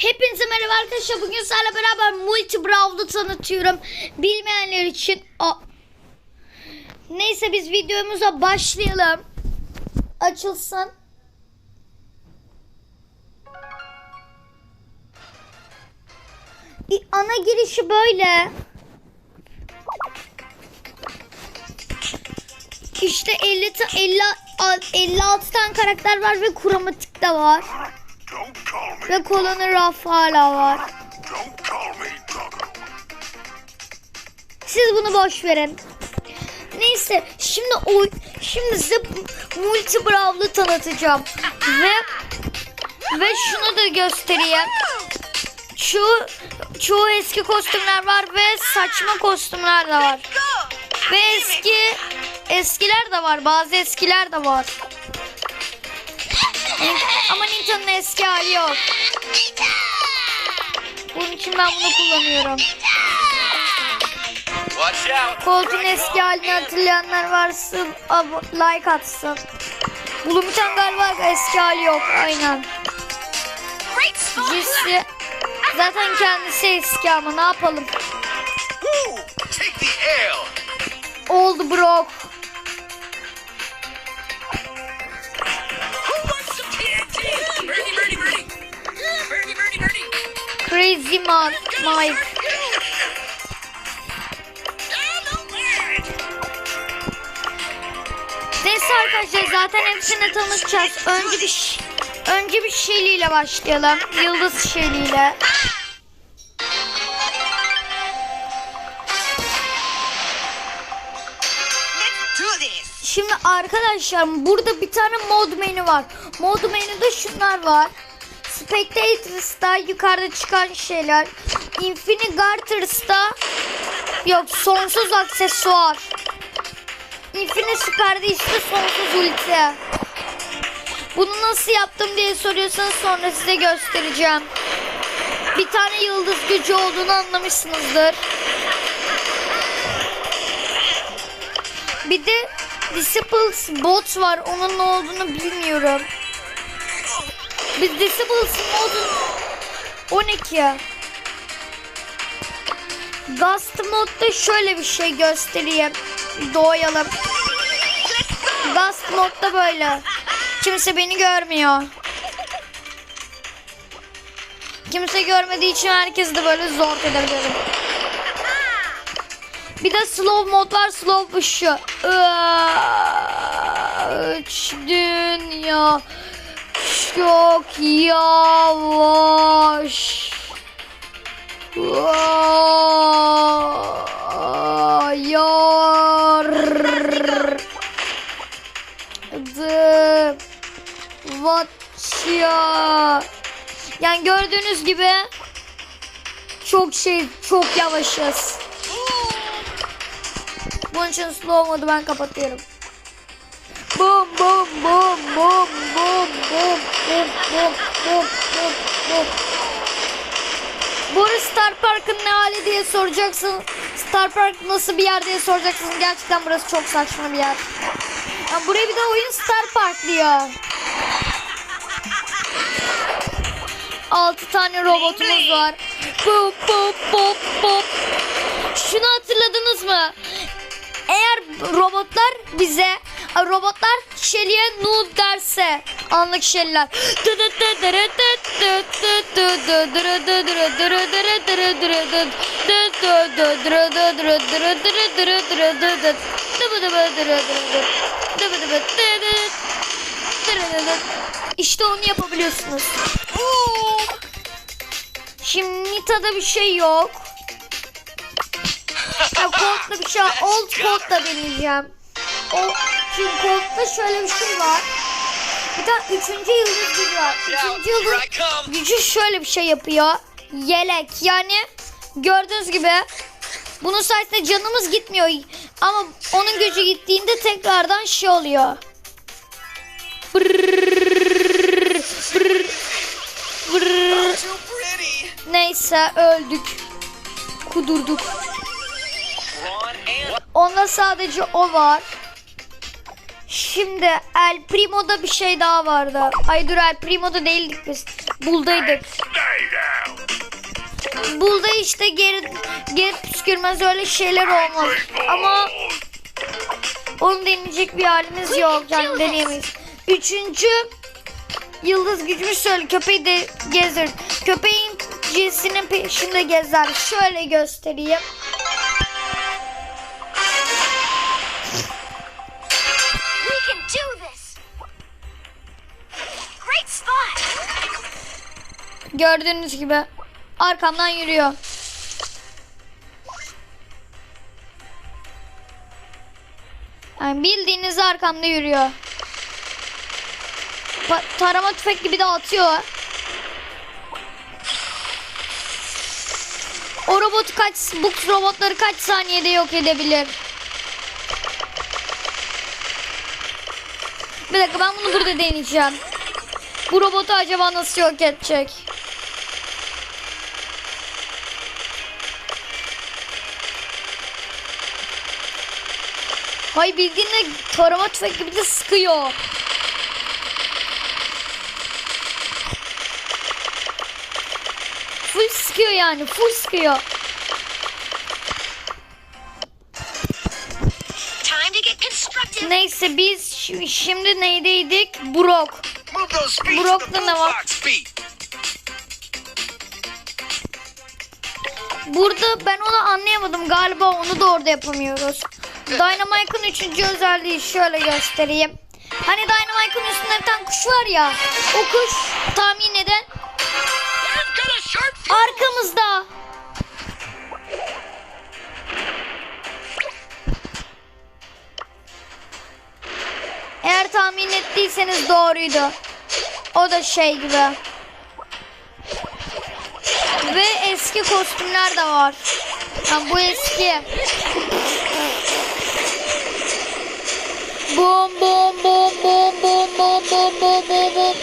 Hepinize merhaba arkadaşlar. Bugün sizlerle beraber Multi Brawl'u tanıtıyorum. Bilmeyenler için. A- Neyse biz videomuza başlayalım. Açılsın. Ana girişi böyle. İşte 50 ta- 50 a- 56 tane karakter var ve kromatik de var. Ve kolonu raf hala var. Siz bunu boş verin. Neyse şimdi o şimdi size multi brawl'ı tanıtacağım. Ve ve şunu da göstereyim. Şu çoğu eski kostümler var ve saçma kostümler de var. Ve eski eskiler de var. Bazı eskiler de var. Nintendo'nun eski hali yok. Bunun için ben bunu kullanıyorum. Colt'un eski halini hatırlayanlar varsa like atsın. Bulumcan galiba eski hali yok aynen. Cissi zaten kendisi eski ama ne yapalım. Oldu Brock. Crazy Man Mike. Neyse arkadaşlar zaten hepsini tanıtacağız. Önce bir önce bir Shelly ile başlayalım. Yıldız Shelly ile. Şimdi arkadaşlar burada bir tane mod menü var. Mod menüde şunlar var. Spectators'ta yukarıda çıkan şeyler. Infinity Garters'ta yok sonsuz aksesuar. Infinity Super'de işte sonsuz ulti. Bunu nasıl yaptım diye soruyorsanız sonra size göstereceğim. Bir tane yıldız gücü olduğunu anlamışsınızdır. Bir de Disciples bot var. Onun ne olduğunu bilmiyorum. Biz Disciples modun 12. Ghost modda şöyle bir şey göstereyim. Doğayalım. Ghost modda böyle. Kimse beni görmüyor. Kimse görmediği için herkes de böyle zor edebilirim. Bir de slow mod var. Slow şu. Üç dünya çok yavaş. Yardı. Vatya. Yani gördüğünüz gibi çok şey çok yavaşız. Bunun için slow modu ben kapatıyorum. Bum bum bum bum bum bum bum bum bum bum bum. Bu arada Star Park'ın ne hali diye soracaksın. Star Park nasıl bir yer diye soracaksınız. Gerçekten burası çok saçma bir yer. Yani buraya bir de oyun Star Park diyor. 6 tane robotumuz var. Bum bum bum bum. Şunu hatırladınız mı? Eğer robotlar bize robotlar Shelly'e nude derse anlık Shelly'ler İşte onu yapabiliyorsunuz. Şimdi Nita'da bir şey yok. Ya kodda bir şey. Old kodda deneyeceğim. O, çünkü kodda şöyle bir şey var. Bir tane üçüncü yıldız gücü var. Üçüncü yıldız gücü şöyle bir şey yapıyor. Yelek yani gördüğünüz gibi bunun sayesinde canımız gitmiyor. Ama onun gücü gittiğinde tekrardan şey oluyor. Brrrr. Too pretty. Neyse öldük. Kudurduk. Onda sadece o var. Şimdi El Primo'da bir şey daha vardı. Ay dur El Primo'da değildik biz. Buldaydık. Bulda işte geri, geri püskürmez öyle şeyler olmaz. Ama onu deneyecek bir halimiz yok. Yani deneyemeyiz. Üçüncü yıldız gücümü söyle. Köpeği de gezdir. Köpeğin cinsinin peşinde gezer. Şöyle göstereyim. Gördüğünüz gibi arkamdan yürüyor. Yani bildiğiniz arkamda yürüyor. Pa- tarama tüfek gibi de atıyor. O robotu kaç, bu robotları kaç saniyede yok edebilir? Bir dakika ben bunu burada deneyeceğim. Bu robotu acaba nasıl yok edecek? Hay bildiğinle tarama tüfek gibi de sıkıyor. Full sıkıyor yani full sıkıyor. Neyse biz şi- şimdi neydeydik? Brok. The ne var? Burada ben onu anlayamadım. Galiba onu da orada yapamıyoruz. Dynamite'ın üçüncü özelliği şöyle göstereyim. Hani Dynamite'ın üstünde bir tane kuş var ya. O kuş tahmin fuse. Arkamızda. Eğer tahmin ettiyseniz doğruydu. O da şey gibi. Ve eski kostümler de var. Yani bu eski. Bom bom bom bom.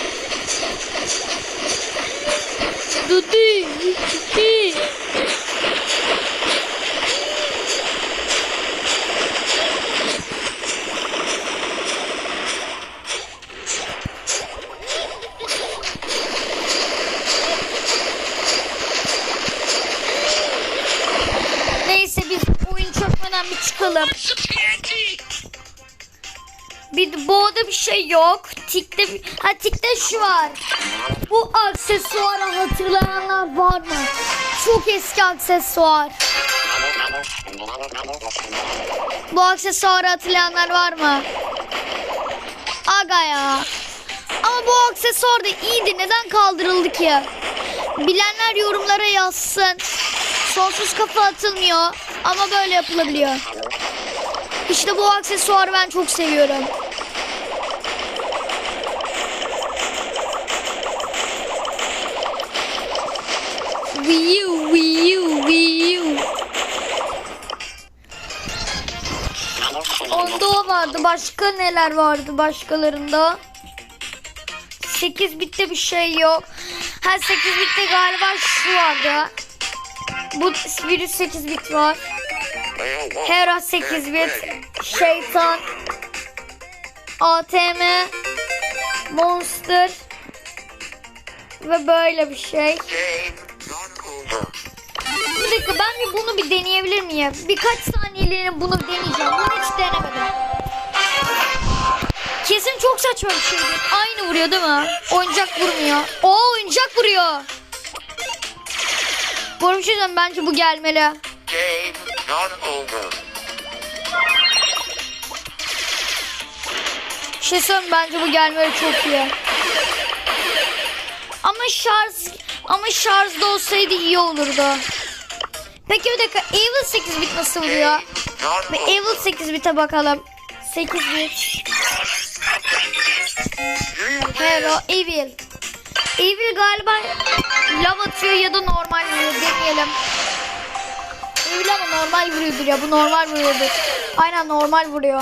Dudu, dudu. Neyse biz oyun çökmeden bir çıkalım. Bir boğda bir şey yok. Tikte bir- ha tikte şu var. Bu aksesuarı hatırlayanlar var mı? Çok eski aksesuar. Bu aksesuarı hatırlayanlar var mı? Aga ya. Ama bu aksesuar da iyiydi. Neden kaldırıldı ki? Bilenler yorumlara yazsın. Sonsuz kafa atılmıyor. Ama böyle yapılabiliyor. İşte bu aksesuarı ben çok seviyorum. Wii U, Wii U, Wii U. Onda o vardı. Başka neler vardı başkalarında? 8 bitte bir şey yok. Ha 8 bitte galiba şu vardı. Bu virüs 8 bit var. Hera 8 bit. Şeytan. ATM. Monster. Ve böyle bir şey. Bir dakika ben bir bunu bir deneyebilir miyim? Birkaç saniyeliğine bunu deneyeceğim. Bunu hiç denemedim. Kesin çok saçma bir şeydi. Aynı vuruyor değil mi? Oyuncak vurmuyor. O oyuncak vuruyor. Bu bence bu gelmeli. Şey söyleyeyim bence bu gelmeli çok iyi. Ama şarj ama şarjda olsaydı iyi olurdu. Peki bir dakika Evil 8 bit nasıl vuruyor? Ve Evil 8 bit'e bakalım. 8 bit. Hero Evil. Evil galiba lav atıyor ya da normal vuruyor. Deneyelim. Evil ama normal vuruyordur ya. Bu normal vuruyordur. Aynen normal vuruyor.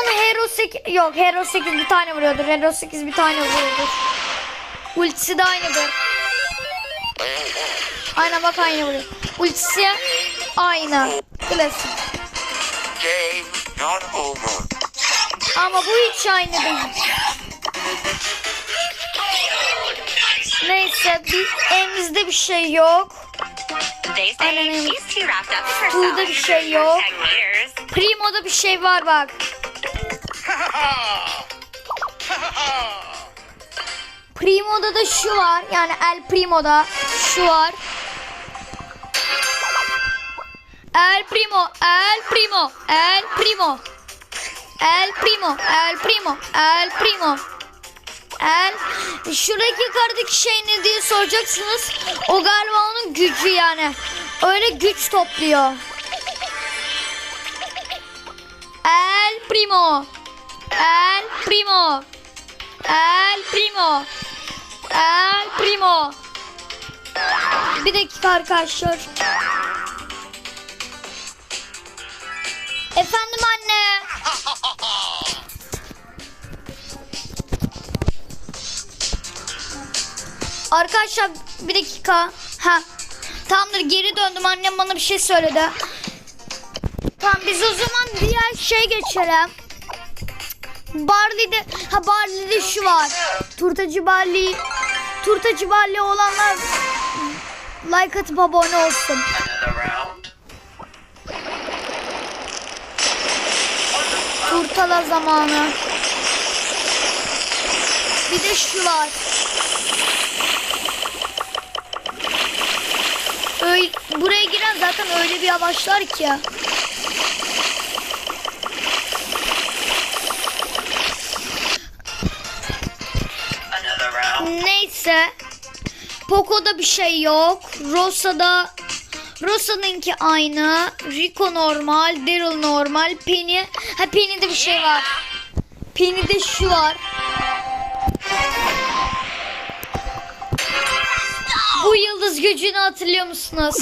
Son Hero 8 yok Hero 8 bir tane vuruyordur. Hero 8 bir tane vuruyordur. Ultisi de aynıdır. Aynen bak aynı vuruyor. Ultisi aynı. Klasik. Ama bu hiç aynı değil. Neyse bir elimizde bir şey yok. They say Aynen. she's too wrapped up in herself. Burada bir şey yok. Primo'da bir şey var bak. Primo'da da şu var. Yani El Primo'da şu var. El Primo, El Primo, El Primo. El Primo, El Primo, El Primo. El şuradaki yukarıdaki şey ne diye soracaksınız. O galiba onun gücü yani. Öyle güç topluyor. El Primo. El Primo. El Primo. El Primo. Bir dakika arkadaşlar. Efendim anne. Arkadaşlar bir dakika. Ha. Tamamdır geri döndüm. Annem bana bir şey söyledi. Tamam biz o zaman diğer şey geçelim. Barley'de ha Barley'de şu var. Turtacı Barley Turtacı Barley olanlar like atıp abone olsun. Turtala zamanı. Bir de şu var. Öyle, buraya giren zaten öyle bir yavaşlar ki. Neyse. Poco'da bir şey yok. Rosa'da Rosa'nınki aynı. Rico normal, Daryl normal, Penny. Ha Penny'de bir şey var. Penny'de şu var. Bu yıldız gücünü hatırlıyor musunuz?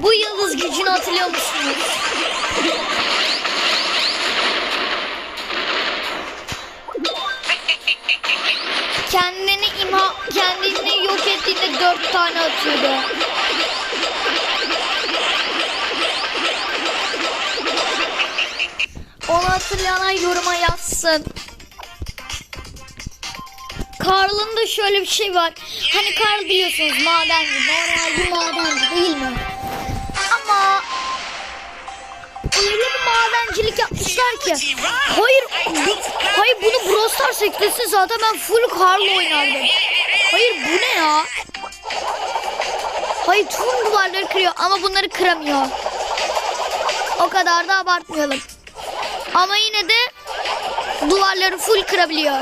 Bu yıldız gücünü hatırlıyor musunuz? Kendini imha kendini yok ettiğinde dört tane atıyordu. Onu hatırlayanlar yoruma yazsın. Karl'ın da şöyle bir şey var. Hani Karl biliyorsunuz madenci. Normal bir madenci değil mi? Madencilik yapmışlar ki. Hayır, bu, hayır bunu Brawl Stars zaten ben full Karl oynardım. Hayır bu ne ya? Hayır tüm duvarları kırıyor ama bunları kıramıyor. O kadar da abartmayalım. Ama yine de duvarları full kırabiliyor.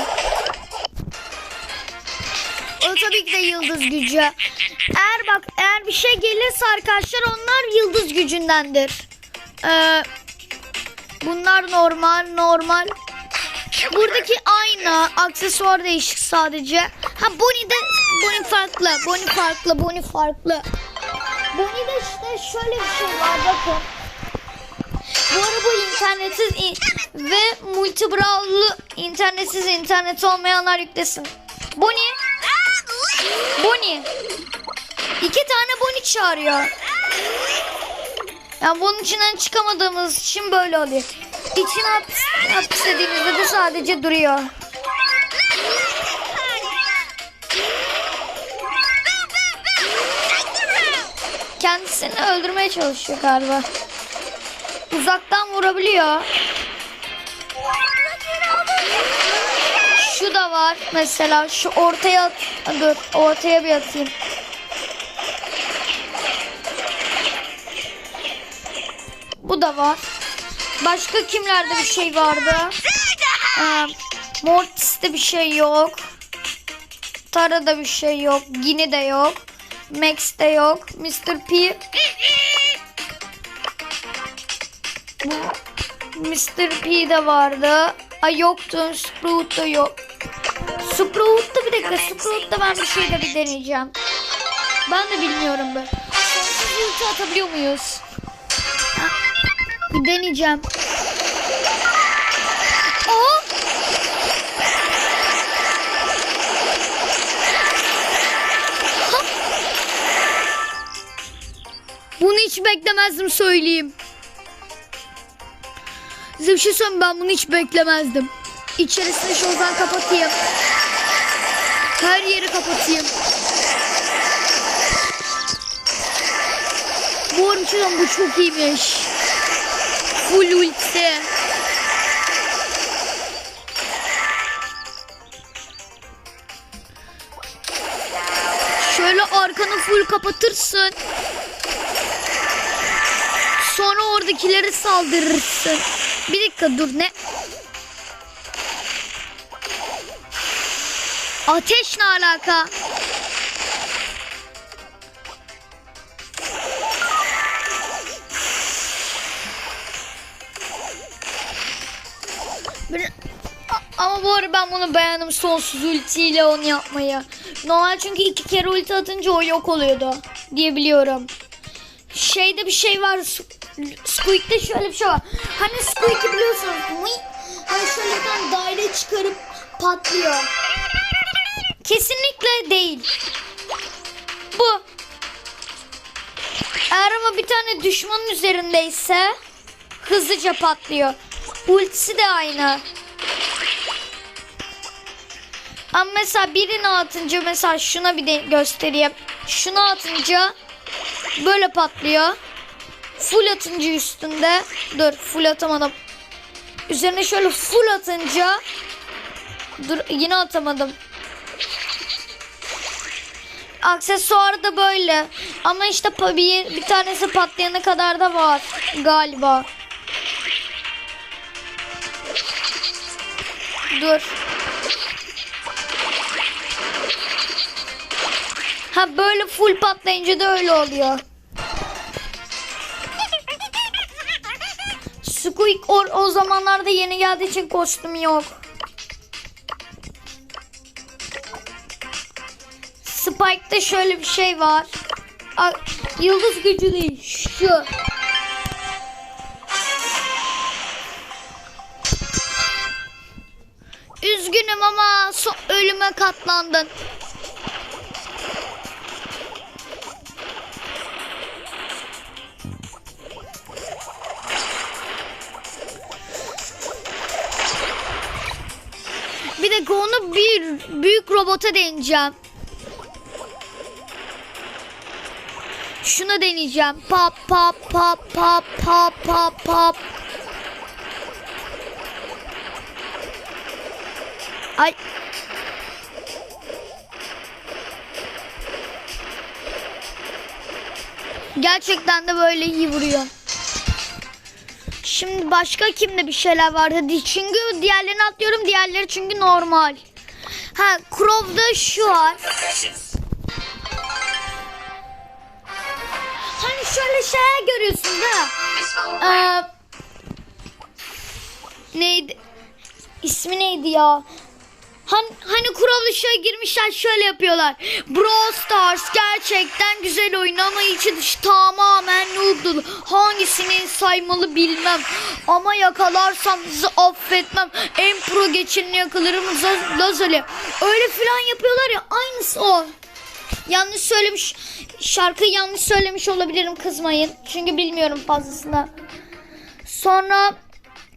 O tabii ki de yıldız gücü. Eğer bak eğer bir şey gelirse arkadaşlar onlar yıldız gücündendir. Ee, bunlar normal normal. Buradaki aynı aksesuar değişik sadece. Ha Bonnie de Bonnie farklı. Bonnie farklı. Bonnie farklı. Bonnie'de işte şöyle bir şey var bakın. Bu araba internetsiz in- ve multi browser'lı internetsiz internet olmayanlar yüklesin. Bonnie. Bonnie. İki tane Bonnie çağırıyor. Yani bunun içinden çıkamadığımız için böyle oluyor. İçine hapis, hapsedildiğimizde de sadece duruyor. Kendisini öldürmeye çalışıyor galiba. Uzaktan vurabiliyor. Şu da var mesela şu ortaya dur ortaya bir atayım. Bu da var. Başka kimlerde bir şey vardı? Ee, Mortis'te bir şey yok. Tara'da bir şey yok. Gini de yok. Max'te yok. Mr. P. Bu Mr. P de vardı. Ay yoktu. Sprout da yok. Sprout'ta bir dakika. Sprout'ta ben bir şey de bir deneyeceğim. Ben de bilmiyorum be. Sonsuz ulti atabiliyor muyuz? Bir deneyeceğim. Aa! Ha! Bunu hiç beklemezdim söyleyeyim. Size bir şey söyleyeyim ben bunu hiç beklemezdim. İçerisini şuradan kapatayım. Her yeri kapatayım. Bu arada bu çok iyiymiş. Full ulti. Şöyle arkanı full kapatırsın. Sonra oradakileri saldırırsın. Bir dakika dur ne? Ateş ne alaka? Arada ben bunu beğendim sonsuz ultiyle onu yapmayı. Normal çünkü iki kere ulti atınca o yok oluyordu diye biliyorum. Şeyde bir şey var. Squeak'te şöyle bir şey var. Hani Squeak'i biliyorsunuz. Hani şöyle bir tane daire çıkarıp patlıyor. Kesinlikle değil. Bu. Eğer ama bir tane düşmanın üzerindeyse hızlıca patlıyor. Ultisi de aynı. Ama mesela birini atınca mesela şuna bir de göstereyim. Şunu atınca böyle patlıyor. Full atınca üstünde. Dur full atamadım. Üzerine şöyle full atınca Dur yine atamadım. Aksesuar da böyle. Ama işte bir, bir tanesi patlayana kadar da var galiba. Dur. Ha böyle full patlayınca da öyle oluyor. Squeak o, o zamanlarda yeni geldiği için kostüm yok. Spike'da şöyle bir şey var. A- Yıldız gücü değil. Şu. Üzgünüm ama ölüme katlandın. Robota deneyeceğim. Şuna deneyeceğim. Pop pop pop pop pop pop pop. Ay. Gerçekten de böyle iyi vuruyor. Şimdi başka kimde bir şeyler var hadi çünkü diğerlerini atlıyorum diğerleri çünkü normal. Ha Crow'da şu var. Hani şöyle şeyler görüyorsun değil mi? Ee, neydi? İsmi neydi ya? Hani, hani kurallı şey girmişler şöyle yapıyorlar. Brawl Stars gerçekten güzel oyun ama içi dışı tamamen noob'dur. Hangisini saymalı bilmem. Ama yakalarsam sizi affetmem. En pro geçenini yakalarım Laz- Lazali. Öyle filan yapıyorlar ya aynısı o. Yanlış söylemiş şarkıyı yanlış söylemiş olabilirim kızmayın. Çünkü bilmiyorum fazlasını. Sonra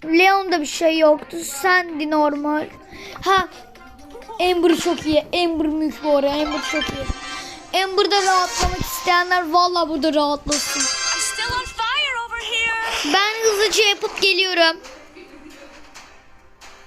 Leon'da bir şey yoktu. Sandy normal. Ha Amber çok iyi. Amber mük bu ara. Amber çok iyi. Amber'da rahatlamak isteyenler valla burada rahatlasın. Ben hızlıca yapıp geliyorum.